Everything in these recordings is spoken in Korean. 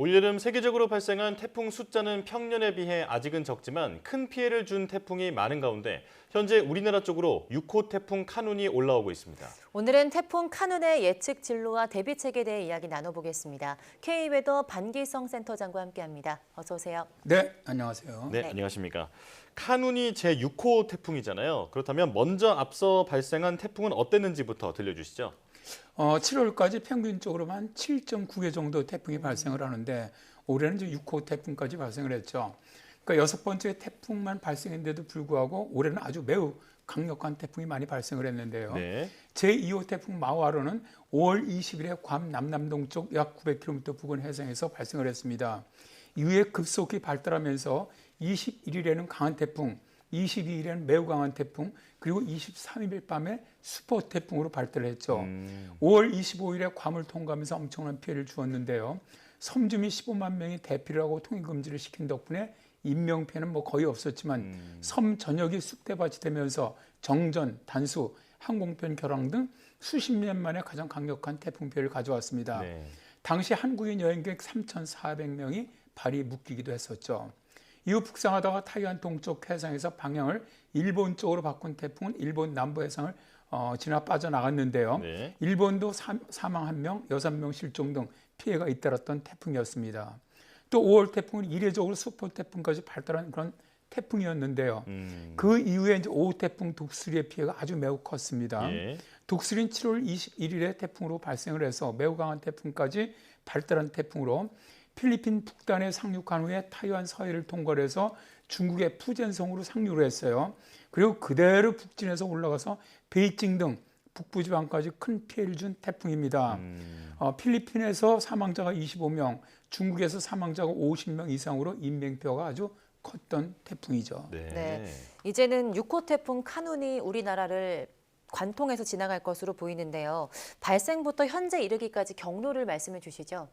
올여름 세계적으로 발생한 태풍 숫자는 평년에 비해 아직은 적지만 큰 피해를 준 태풍이 많은 가운데 현재 우리나라 쪽으로 6호 태풍 카눈이 올라오고 있습니다. 오늘은 태풍 카눈의 예측 진로와 대비책에 대해 이야기 나눠보겠습니다. K웨더 반기성 센터장과 함께합니다. 어서 오세요. 네, 안녕하세요. 네, 네. 안녕하십니까. 카눈이 제6호 태풍이잖아요. 그렇다면 먼저 앞서 발생한 태풍은 어땠는지부터 들려주시죠. 어, 7월까지 평균적으로 한 7.9개 정도 태풍이 발생을 하는데 올해는 이제 6호 태풍까지 발생을 했죠. 그러니까 여섯 번째 태풍만 발생했는데도 불구하고 올해는 아주 매우 강력한 태풍이 많이 발생을 했는데요. 네. 제2호 태풍 마와로는 5월 20일에 괌 남남동쪽 약 900km 부근 해상에서 발생을 했습니다. 이후에 급속히 발달하면서 21일에는 강한 태풍, 22일에는 매우 강한 태풍, 그리고 23일 밤에 슈퍼 태풍으로 발달을 했죠. 음, 5월 25일에 괌을 통과하면서 엄청난 피해를 주었는데요. 섬주민 15만 명이 대피를 하고 통행 금지를 시킨 덕분에 인명 피해는 뭐 거의 없었지만 음. 섬 전역이 쑥대밭이 되면서 정전, 단수, 항공편 결항 등 수십 년 만에 가장 강력한 태풍 피해를 가져왔습니다. 네. 당시 한국인 여행객 3,400명이 발이 묶이기도 했었죠. 이후 북상하다가 타이완 동쪽 해상에서 방향을 일본 쪽으로 바꾼 태풍은 일본 남부 해상을 어, 지나 빠져나갔는데요. 네. 일본도 사, 사망 1명, 6명 실종 등 피해가 잇따랐던 태풍이었습니다. 또 5월 태풍은 이례적으로 슈퍼 태풍까지 발달한 그런 태풍이었는데요. 음, 그 이후에 이제 5호 태풍 독수리의 피해가 아주 매우 컸습니다. 예. 독수리는 7월 21일에 태풍으로 발생을 해서 매우 강한 태풍까지 발달한 태풍으로 필리핀 북단에 상륙한 후에 타이완 서해를 통과해서 중국의 푸젠성으로 상륙을 했어요. 그리고 그대로 북진해서 올라가서 베이징 등 북부 지방까지 큰 피해를 준 태풍입니다. 음, 어, 필리핀에서 사망자가 25명, 중국에서 사망자가 50명 이상으로 인명피해가 아주 컸던 태풍이죠. 네. 네. 이제는 6호 태풍 카눈이 우리나라를 관통해서 지나갈 것으로 보이는데요. 발생부터 현재 이르기까지 경로를 말씀해 주시죠.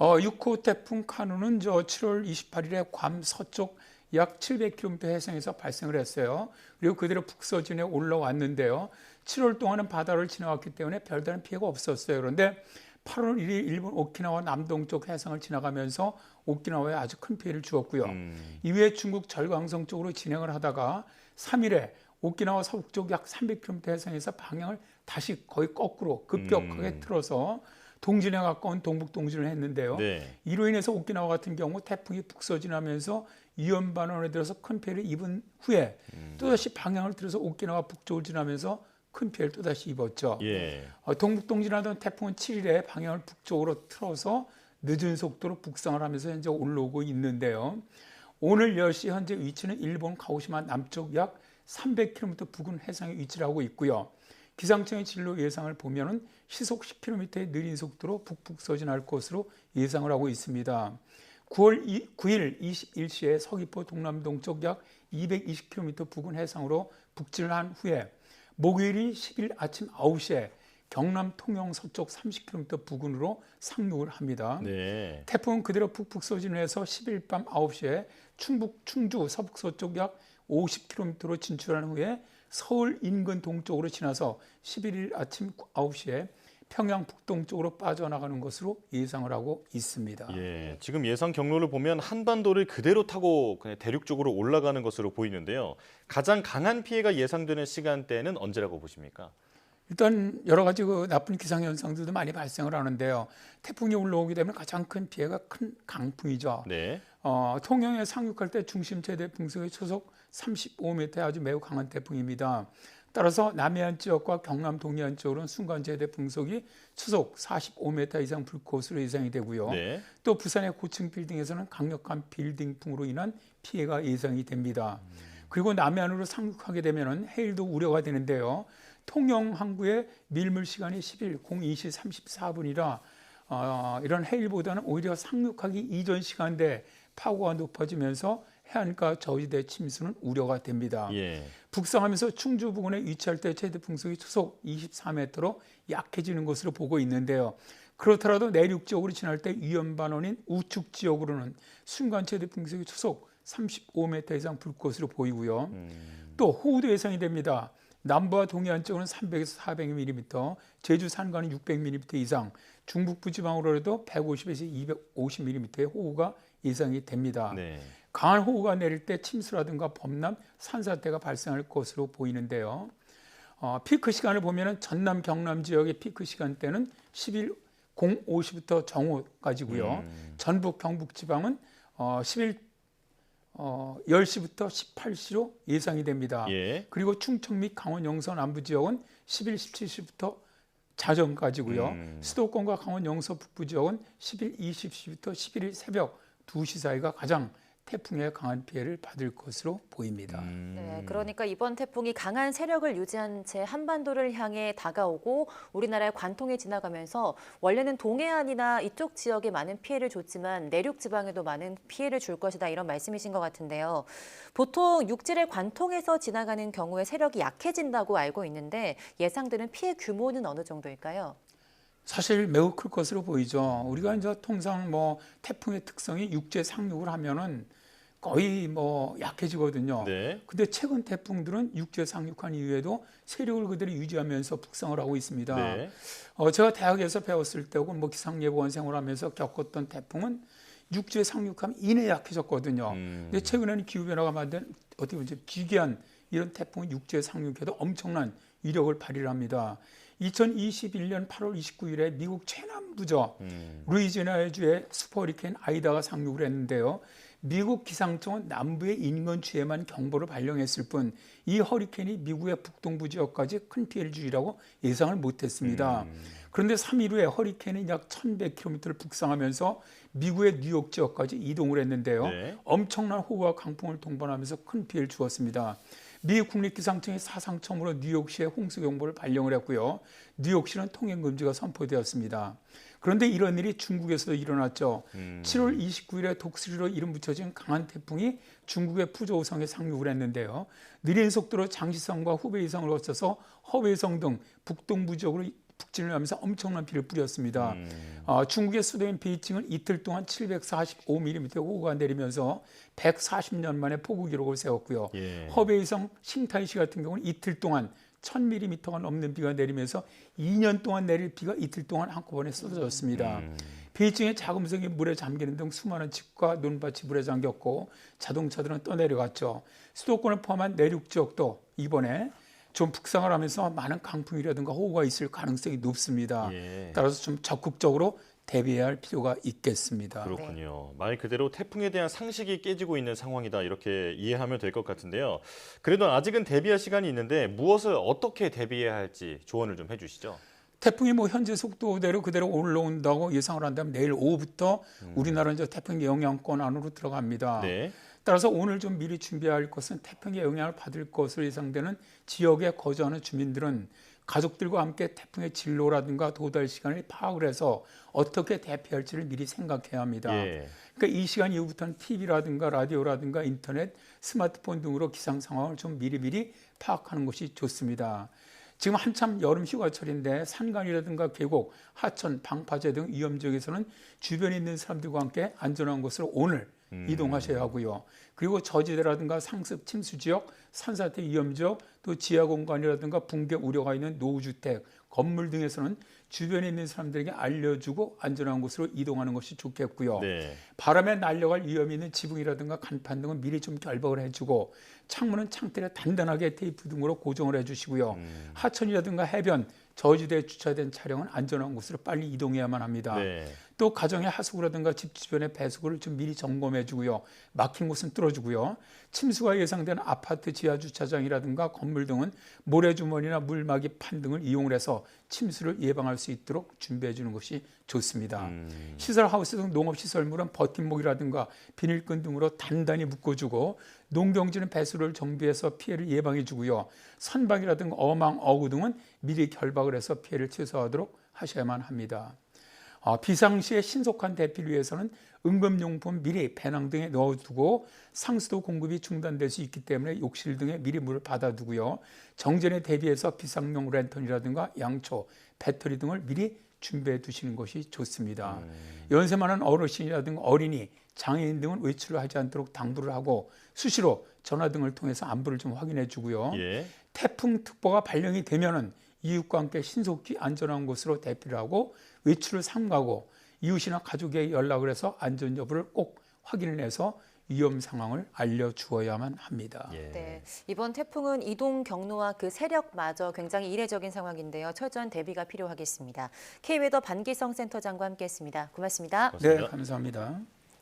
어, 6호 태풍 카누는 저 7월 28일에 괌 서쪽 약 700km 해상에서 발생을 했어요. 그리고 그대로 북서진에 올라왔는데요. 7월 동안은 바다를 지나갔기 때문에 별다른 피해가 없었어요. 그런데 8월 1일 일본 오키나와 남동쪽 해상을 지나가면서 오키나와에 아주 큰 피해를 주었고요. 음, 이후에 중국 절강성 쪽으로 진행을 하다가 3일에 오키나와 서북쪽 약 300km 해상에서 방향을 다시 거의 거꾸로 급격하게 음. 틀어서 동진에 가까운 동북 동진을 했는데요. 네. 이로 인해서 오키나와 같은 경우 태풍이 북서진하면서 위험 반원에 들어서 큰 피해를 입은 후에 음. 또다시 방향을 틀어서 오키나와 북쪽을 지나면서 큰 피해를 또다시 입었죠. 예. 어, 동북 동진하던 태풍은 7일에 방향을 북쪽으로 틀어서 늦은 속도로 북상을 하면서 현재 올라오고 있는데요. 오늘 10시 현재 위치는 일본 가오시마 남쪽 약 300km 부근 해상에 위치를 하고 있고요. 기상청의 진로 예상을 보면은 시속 10km의 느린 속도로 북북 서진할 것으로 예상을 하고 있습니다. 9월 9일 21시에 서귀포 동남동쪽 약 220km 부근 해상으로 북진을 한 후에 목요일인 10일 아침 9시에 경남 통영 서쪽 30km 부근으로 상륙을 합니다. 네. 태풍은 그대로 북북서진을 해서 10일 밤 9시에 충북 충주 서북서쪽 약 50km로 진출한 후에 서울 인근 동쪽으로 지나서 11일 아침 9시에 평양 북동쪽으로 빠져나가는 것으로 예상을 하고 있습니다. 예, 지금 예상 경로를 보면 한반도를 그대로 타고 그냥 대륙 쪽으로 올라가는 것으로 보이는데요. 가장 강한 피해가 예상되는 시간대는 언제라고 보십니까? 일단 여러 가지 그 나쁜 기상 현상들도 많이 발생을 하는데요. 태풍이 올라오게 되면 가장 큰 피해가 큰 강풍이죠. 네. 어, 통영에 상륙할 때 중심 최대 풍속의 초속 35m의 아주 매우 강한 태풍입니다. 따라서 남해안 지역과 경남 동해안 지역으로는 순간 최대 풍속이 초속 45m 이상 불 것으로 예상이 되고요. 네. 또 부산의 고층 빌딩에서는 강력한 빌딩풍으로 인한 피해가 예상이 됩니다. 그리고 남해안으로 상륙하게 되면 해일도 우려가 되는데요. 통영 항구의 밀물 시간이 10일 02시 34분이라 어, 이런 해일보다는 오히려 상륙하기 이전 시간대 파고가 높아지면서 해안가 저지대 침수는 우려가 됩니다. 예. 북상하면서 충주 부근에 위치할 때 최대 풍속이 초속 24m로 약해지는 것으로 보고 있는데요. 그렇더라도 내륙 지역으로 지날 때 위험 반원인 우측 지역으로는 순간 최대 풍속이 초속 35m 이상 불 것으로 보이고요. 음, 또 호우도 예상이 됩니다. 남부와 동해안 쪽은 300에서 400mm, 제주 산간은 600mm 이상, 중북부 지방으로라도 150에서 250mm의 호우가 예상이 됩니다. 네. 강한 호우가 내릴 때 침수라든가 범람, 산사태가 발생할 것으로 보이는데요. 어, 피크 시간을 보면은 전남 경남 지역의 피크 시간대는 10일 05시부터 정오까지고요. 음. 전북 경북 지방은 어, 10일 어, 10시부터 18시로 예상이 됩니다. 예. 그리고 충청 및 강원 영서 남부 지역은 10일 17시부터 자정까지고요. 음. 수도권과 강원 영서 북부 지역은 10일 20시부터 11일 새벽 2시 사이가 가장 태풍의 강한 피해를 받을 것으로 보입니다. 음. 네, 그러니까 이번 태풍이 강한 세력을 유지한 채 한반도를 향해 다가오고 우리나라의 관통에 지나가면서 원래는 동해안이나 이쪽 지역에 많은 피해를 줬지만 내륙 지방에도 많은 피해를 줄 것이다 이런 말씀이신 것 같은데요. 보통 육지를 관통해서 지나가는 경우에 세력이 약해진다고 알고 있는데 예상되는 피해 규모는 어느 정도일까요? 사실 매우 클 것으로 보이죠. 우리가 이제 통상 뭐 태풍의 특성이 육지에 상륙을 하면은 거의 뭐 약해지거든요. 네. 근데 최근 태풍들은 육지에 상륙한 이후에도 세력을 그대로 유지하면서 북상을 하고 있습니다. 네. 어, 제가 대학에서 배웠을 때 혹은 뭐 기상예보원 생활하면서 겪었던 태풍은 육지에 상륙하면 이내 약해졌거든요. 음. 근데 최근에는 기후 변화가 만든 어떻게 보면 좀 기괴한 이런 태풍은 육지에 상륙해도 엄청난 위력을 발휘를 합니다. 2021년 8월 29일에 미국 최남부죠. 음. 루이지애나 주에 슈퍼리케인 아이다가 상륙을 했는데요. 미국 기상청은 남부의 인근 주에만 경보를 발령했을 뿐 이 허리케인이 미국의 북동부 지역까지 큰 피해를 주리라고 예상을 못했습니다. 음. 그런데 3일 후에 허리케인이 약 1,100km를 북상하면서 미국의 뉴욕 지역까지 이동을 했는데요. 네. 엄청난 호우와 강풍을 동반하면서 큰 피해를 주었습니다. 미 국립기상청이 사상 처음으로 뉴욕시에 홍수 경보를 발령을 했고요. 뉴욕시는 통행 금지가 선포되었습니다. 그런데 이런 일이 중국에서도 일어났죠. 음. 7월 29일에 독수리로 이름 붙여진 강한 태풍이 중국의 푸조우성에 상륙을 했는데요. 느린 속도로 장시성과 후베이성을 거쳐서 허웨이성 등 북동부 지역으로 북진을 하면서 엄청난 비를 뿌렸습니다. 음. 어, 중국의 수도인 베이징은 이틀 동안 745mm 호우가 내리면서 140년 만에 폭우 기록을 세웠고요. 예. 허베이성 싱타이시 같은 경우는 이틀 동안 1000mm가 넘는 비가 내리면서 2년 동안 내릴 비가 이틀 동안 한꺼번에 쏟아졌습니다. 음. 베이징의 자금성이 물에 잠기는 등 수많은 집과 논밭이 물에 잠겼고 자동차들은 떠내려갔죠. 수도권을 포함한 내륙 지역도 이번에 좀 북상을 하면서 많은 강풍이라든가 호우가 있을 가능성이 높습니다. 예. 따라서 좀 적극적으로 대비해야 할 필요가 있겠습니다. 그렇군요. 말 그대로 태풍에 대한 상식이 깨지고 있는 상황이다 이렇게 이해하면 될 것 같은데요. 그래도 아직은 대비할 시간이 있는데 무엇을 어떻게 대비해야 할지 조언을 좀 해주시죠. 태풍이 뭐 현재 속도대로 그대로 올라온다고 예상을 한다면 내일 오후부터 우리나라 이제 태풍 영향권 안으로 들어갑니다. 네. 따라서 오늘 좀 미리 준비해야 할 것은 태풍의 영향을 받을 것으로 예상되는 지역에 거주하는 주민들은 가족들과 함께 태풍의 진로라든가 도달 시간을 파악을 해서 어떻게 대피할지를 미리 생각해야 합니다. 예. 그러니까 이 시간 이후부터는 TV라든가 라디오라든가 인터넷, 스마트폰 등으로 기상 상황을 좀 미리미리 파악하는 것이 좋습니다. 지금 한참 여름 휴가철인데 산간이라든가 계곡, 하천, 방파제 등 위험 지역에서는 주변에 있는 사람들과 함께 안전한 곳으로 오늘 이동하셔야 하고요. 그리고 저지대라든가 상습 침수 지역, 산사태 위험 지역, 또 지하 공간이라든가 붕괴 우려가 있는 노후주택, 건물 등에서는 주변에 있는 사람들에게 알려주고 안전한 곳으로 이동하는 것이 좋겠고요. 네. 바람에 날려갈 위험이 있는 지붕이라든가 간판 등은 미리 좀 결박을 해주고 창문은 창틀에 단단하게 테이프 등으로 고정을 해주시고요. 음. 하천이라든가 해변, 저지대에 주차된 차량은 안전한 곳으로 빨리 이동해야만 합니다. 네. 또 가정의 하수구라든가 집 주변의 배수구를 좀 미리 점검해 주고요. 막힌 곳은 뚫어 주고요. 침수가 예상되는 아파트 지하 주차장이라든가 건물 등은 모래주머니나 물막이 판 등을 이용을 해서 침수를 예방할 수 있도록 준비해 주는 것이 좋습니다. 음. 시설 하우스 등 농업 시설물은 버팀목이라든가 비닐끈 등으로 단단히 묶어 주고 농경지는 배수를 정비해서 피해를 예방해 주고요. 선박이라든가 어망, 어구 등은 미리 결박을 해서 피해를 최소화하도록 하셔야만 합니다. 어, 비상시에 신속한 대피를 위해서는 응급용품 미리 배낭 등에 넣어두고 상수도 공급이 중단될 수 있기 때문에 욕실 등에 미리 물을 받아두고요. 정전에 대비해서 비상용 랜턴이라든가 양초, 배터리 등을 미리 준비해 두시는 것이 좋습니다. 연세 많은 어르신이라든가 어린이, 장애인 등은 외출을 하지 않도록 당부를 하고 수시로 전화 등을 통해서 안부를 좀 확인해 주고요. 예. 태풍 특보가 발령이 되면은 이웃과 함께 신속히 안전한 곳으로 대피를 하고 외출을 삼가고 이웃이나 가족에게 연락을 해서 안전 여부를 꼭 확인을 해서 위험 상황을 알려주어야만 합니다. 예. 네, 이번 태풍은 이동 경로와 그 세력마저 굉장히 이례적인 상황인데요. 철저한 대비가 필요하겠습니다. K웨더 반기성 센터장과 함께했습니다. 고맙습니다. 네, 고맙습니다. 감사합니다.